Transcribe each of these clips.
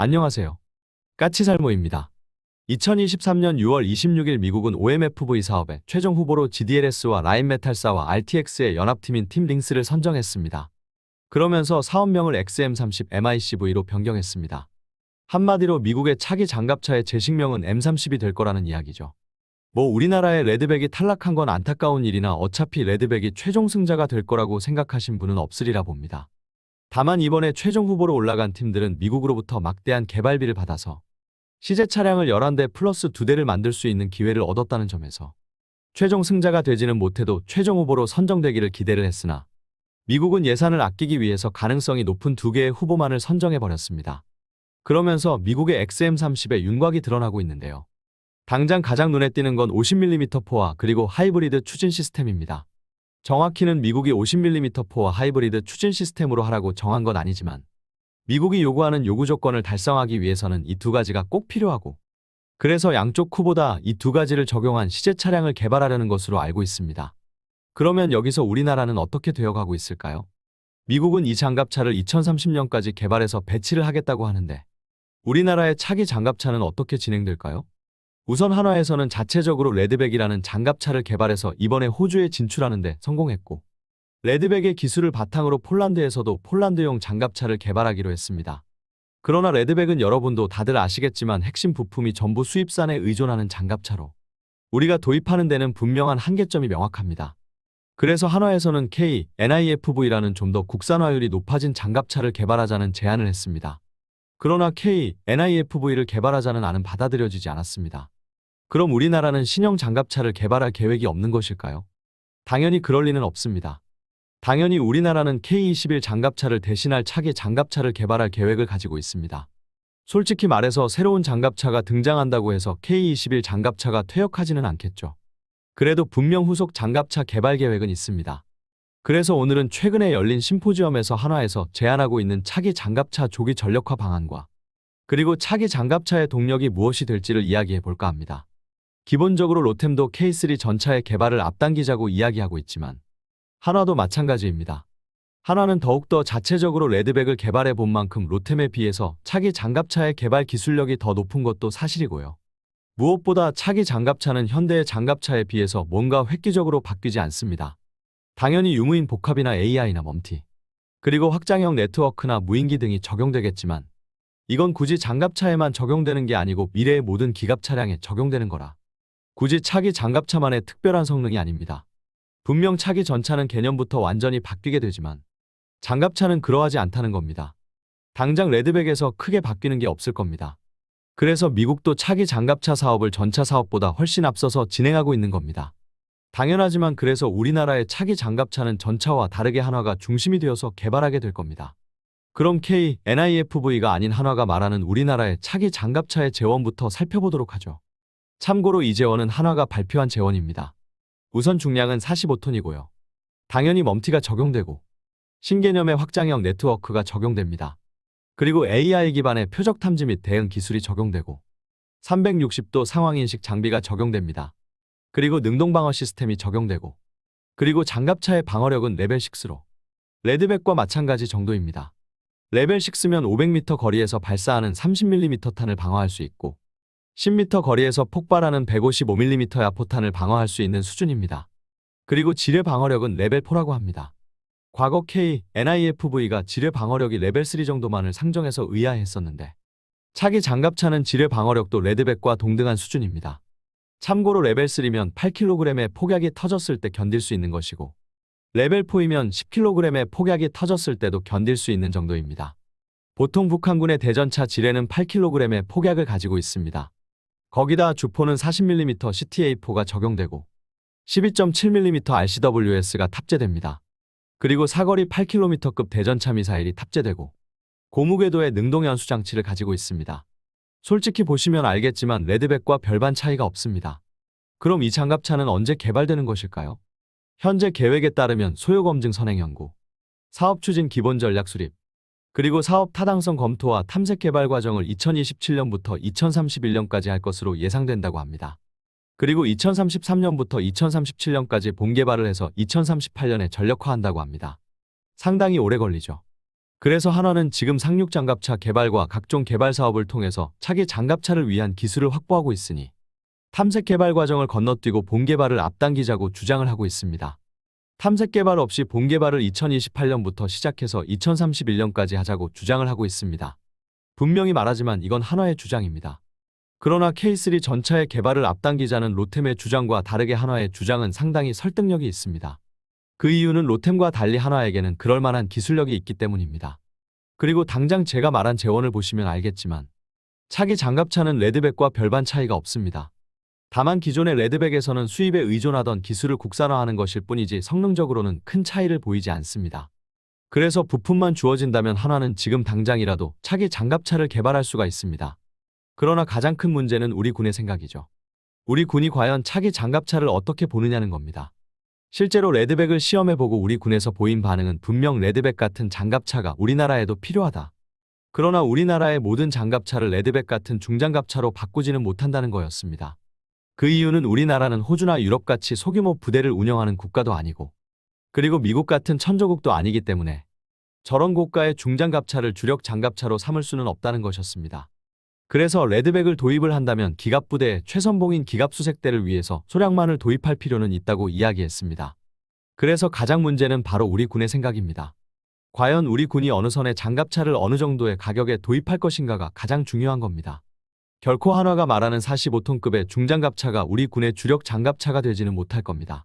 안녕하세요. 까치살모입니다. 2023년 6월 26일 미국은 OMFV 사업의 최종 후보로 GDLS와 라인메탈사와 RTX의 연합팀인 팀링스를 선정했습니다. 그러면서 사업명을 XM30 MICV로 변경했습니다. 한마디로 미국의 차기 장갑차의 재식명은 M30이 될 거라는 이야기죠. 뭐 우리나라의 레드백이 탈락한 건 안타까운 일이나 어차피 레드백이 최종 승자가 될 거라고 생각하신 분은 없으리라 봅니다. 다만 이번에 최종 후보로 올라간 팀들은 미국으로부터 막대한 개발비를 받아서 시제 차량을 11대 플러스 2대를 만들 수 있는 기회를 얻었다는 점에서 최종 승자가 되지는 못해도 최종 후보로 선정되기를 기대를 했으나 미국은 예산을 아끼기 위해서 가능성이 높은 두 개의 후보만을 선정해버렸습니다. 그러면서 미국의 XM30의 윤곽이 드러나고 있는데요. 당장 가장 눈에 띄는 건 50mm 포와 그리고 하이브리드 추진 시스템입니다. 정확히는 미국이 50mm 포와 하이브리드 추진 시스템으로 하라고 정한 건 아니지만 미국이 요구하는 요구 조건을 달성하기 위해서는 이 두 가지가 꼭 필요하고 그래서 양쪽 후보다 이 두 가지를 적용한 시제 차량을 개발하려는 것으로 알고 있습니다. 그러면 여기서 우리나라는 어떻게 되어가고 있을까요? 미국은 이 장갑차를 2030년까지 개발해서 배치를 하겠다고 하는데 우리나라의 차기 장갑차는 어떻게 진행될까요? 우선 한화에서는 자체적으로 레드백이라는 장갑차를 개발해서 이번에 호주에 진출하는데 성공했고 레드백의 기술을 바탕으로 폴란드에서도 폴란드용 장갑차를 개발하기로 했습니다. 그러나 레드백은 여러분도 다들 아시겠지만 핵심 부품이 전부 수입산에 의존하는 장갑차로 우리가 도입하는 데는 분명한 한계점이 명확합니다. 그래서 한화에서는 K, NIFV라는 좀 더 국산화율이 높아진 장갑차를 개발하자는 제안을 했습니다. 그러나 K, NIFV를 개발하자는 안은 받아들여지지 않았습니다. 그럼 우리나라는 신형 장갑차를 개발할 계획이 없는 것일까요? 당연히 그럴 리는 없습니다. 당연히 우리나라는 K21 장갑차를 대신할 차기 장갑차를 개발할 계획을 가지고 있습니다. 솔직히 말해서 새로운 장갑차가 등장한다고 해서 K21 장갑차가 퇴역하지는 않겠죠. 그래도 분명 후속 장갑차 개발 계획은 있습니다. 그래서 오늘은 최근에 열린 심포지엄에서 한화에서 제안하고 있는 차기 장갑차 조기 전력화 방안과 그리고 차기 장갑차의 동력이 무엇이 될지를 이야기해 볼까 합니다. 기본적으로 로템도 K3 전차의 개발을 앞당기자고 이야기하고 있지만 한화도 마찬가지입니다. 한화는 더욱더 자체적으로 레드백을 개발해 본 만큼 로템에 비해서 차기 장갑차의 개발 기술력이 더 높은 것도 사실이고요. 무엇보다 차기 장갑차는 현대의 장갑차에 비해서 뭔가 획기적으로 바뀌지 않습니다. 당연히 유무인 복합이나 AI나 멈티, 그리고 확장형 네트워크나 무인기 등이 적용되겠지만 이건 굳이 장갑차에만 적용되는 게 아니고 미래의 모든 기갑 차량에 적용되는 거라. 굳이 차기 장갑차만의 특별한 성능이 아닙니다. 분명 차기 전차는 개념부터 완전히 바뀌게 되지만 장갑차는 그러하지 않다는 겁니다. 당장 레드백에서 크게 바뀌는 게 없을 겁니다. 그래서 미국도 차기 장갑차 사업을 전차 사업보다 훨씬 앞서서 진행하고 있는 겁니다. 당연하지만 그래서 우리나라의 차기 장갑차는 전차와 다르게 한화가 중심이 되어서 개발하게 될 겁니다. 그럼 K, NIFV가 아닌 한화가 말하는 우리나라의 차기 장갑차의 재원부터 살펴보도록 하죠. 참고로 이 재원은 한화가 발표한 재원입니다. 우선 중량은 45톤이고요. 당연히 멈티가 적용되고 신개념의 확장형 네트워크가 적용됩니다. 그리고 AI 기반의 표적 탐지 및 대응 기술이 적용되고 360도 상황인식 장비가 적용됩니다. 그리고 능동 방어 시스템이 적용되고 그리고 장갑차의 방어력은 레벨 6로 레드백과 마찬가지 정도입니다. 레벨 6면 500m 거리에서 발사하는 30mm 탄을 방어할 수 있고 10m 거리에서 폭발하는 155mm 야포탄을 방어할 수 있는 수준입니다. 그리고 지뢰 방어력은 레벨 4라고 합니다. 과거 K, NIFV가 지뢰 방어력이 레벨 3 정도만을 상정해서 의아했었는데 차기 장갑차는 지뢰 방어력도 레드백과 동등한 수준입니다. 참고로 레벨 3면 8kg의 폭약이 터졌을 때 견딜 수 있는 것이고 레벨 4이면 10kg의 폭약이 터졌을 때도 견딜 수 있는 정도입니다. 보통 북한군의 대전차 지뢰는 8kg의 폭약을 가지고 있습니다. 거기다 주포는 40mm CTA4가 적용되고 12.7mm RCWS가 탑재됩니다. 그리고 사거리 8km급 대전차 미사일이 탑재되고 고무궤도의 능동 연수 장치를 가지고 있습니다. 솔직히 보시면 알겠지만 레드백과 별반 차이가 없습니다. 그럼 이 장갑차는 언제 개발되는 것일까요? 현재 계획에 따르면 소요검증 선행 연구, 사업 추진 기본 전략 수립, 그리고 사업 타당성 검토와 탐색 개발 과정을 2027년부터 2031년까지 할 것으로 예상된다고 합니다. 그리고 2033년부터 2037년까지 본개발을 해서 2038년에 전력화한다고 합니다. 상당히 오래 걸리죠. 그래서 한화는 지금 상륙 장갑차 개발과 각종 개발 사업을 통해서 차기 장갑차를 위한 기술을 확보하고 있으니 탐색 개발 과정을 건너뛰고 본 개발을 앞당기자고 주장을 하고 있습니다. 탐색 개발 없이 본 개발을 2028년부터 시작해서 2031년까지 하자고 주장을 하고 있습니다. 분명히 말하지만 이건 한화의 주장입니다. 그러나 K3 전차의 개발을 앞당기자는 로템의 주장과 다르게 한화의 주장은 상당히 설득력이 있습니다. 그 이유는 로템과 달리 한화에게는 그럴 만한 기술력이 있기 때문입니다. 그리고 당장 제가 말한 재원을 보시면 알겠지만 차기 장갑차는 레드백과 별반 차이가 없습니다. 다만 기존의 레드백에서는 수입에 의존하던 기술을 국산화하는 것일 뿐이지 성능적으로는 큰 차이를 보이지 않습니다. 그래서 부품만 주어진다면 한화는 지금 당장이라도 차기 장갑차를 개발할 수가 있습니다. 그러나 가장 큰 문제는 우리 군의 생각이죠. 우리 군이 과연 차기 장갑차를 어떻게 보느냐는 겁니다. 실제로 레드백을 시험해보고 우리 군에서 보인 반응은 분명 레드백 같은 장갑차가 우리나라에도 필요하다. 그러나 우리나라의 모든 장갑차를 레드백 같은 중장갑차로 바꾸지는 못한다는 거였습니다. 그 이유는 우리나라는 호주나 유럽같이 소규모 부대를 운영하는 국가도 아니고 그리고 미국 같은 천조국도 아니기 때문에 저런 고가의 중장갑차를 주력 장갑차로 삼을 수는 없다는 것이었습니다. 그래서 레드백을 도입을 한다면 기갑부대의 최선봉인 기갑수색대를 위해서 소량만을 도입할 필요는 있다고 이야기했습니다. 그래서 가장 문제는 바로 우리 군의 생각입니다. 과연 우리 군이 어느 선에 장갑차를 어느 정도의 가격에 도입할 것인가가 가장 중요한 겁니다. 결코 한화가 말하는 45톤급의 중장갑차가 우리 군의 주력 장갑차가 되지는 못할 겁니다.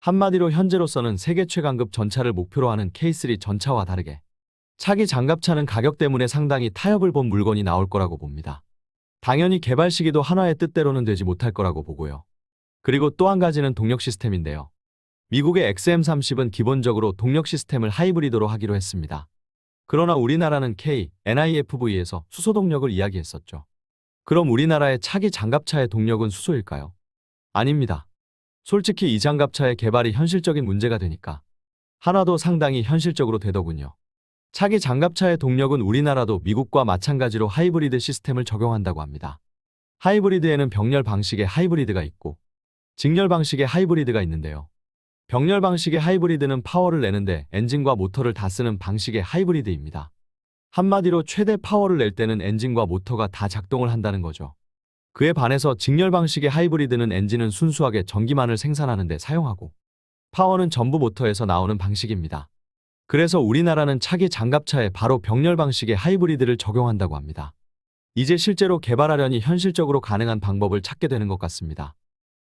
한마디로 현재로서는 세계 최강급 전차를 목표로 하는 K3 전차와 다르게 차기 장갑차는 가격 때문에 상당히 타협을 본 물건이 나올 거라고 봅니다. 당연히 개발 시기도 한화의 뜻대로는 되지 못할 거라고 보고요. 그리고 또 한 가지는 동력 시스템인데요. 미국의 XM30은 기본적으로 동력 시스템을 하이브리드로 하기로 했습니다. 그러나 우리나라는 K, NIFV에서 수소 동력을 이야기했었죠. 그럼 우리나라의 차기 장갑차의 동력은 수소일까요? 아닙니다. 솔직히 이 장갑차의 개발이 현실적인 문제가 되니까 하나도 상당히 현실적으로 되더군요. 차기 장갑차의 동력은 우리나라도 미국과 마찬가지로 하이브리드 시스템을 적용한다고 합니다. 하이브리드에는 병렬 방식의 하이브리드가 있고 직렬 방식의 하이브리드가 있는데요. 병렬 방식의 하이브리드는 파워를 내는데 엔진과 모터를 다 쓰는 방식의 하이브리드입니다. 한마디로 최대 파워를 낼 때는 엔진과 모터가 다 작동을 한다는 거죠. 그에 반해서 직렬 방식의 하이브리드는 엔진은 순수하게 전기만을 생산하는 데 사용하고 파워는 전부 모터에서 나오는 방식입니다. 그래서 우리나라는 차기 장갑차에 바로 병렬 방식의 하이브리드를 적용한다고 합니다. 이제 실제로 개발하려니 현실적으로 가능한 방법을 찾게 되는 것 같습니다.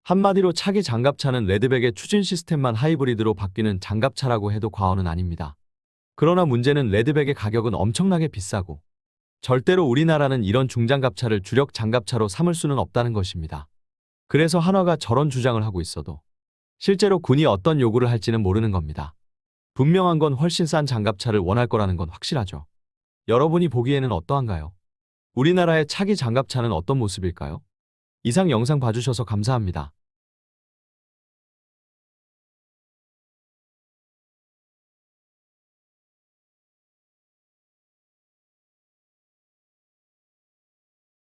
한마디로 차기 장갑차는 레드백의 추진 시스템만 하이브리드로 바뀌는 장갑차라고 해도 과언은 아닙니다. 그러나 문제는 레드백의 가격은 엄청나게 비싸고 절대로 우리나라는 이런 중장갑차를 주력 장갑차로 삼을 수는 없다는 것입니다. 그래서 한화가 저런 주장을 하고 있어도 실제로 군이 어떤 요구를 할지는 모르는 겁니다. 분명한 건 훨씬 싼 장갑차를 원할 거라는 건 확실하죠. 여러분이 보기에는 어떠한가요? 우리나라의 차기 장갑차는 어떤 모습일까요? 이상 영상 봐주셔서 감사합니다.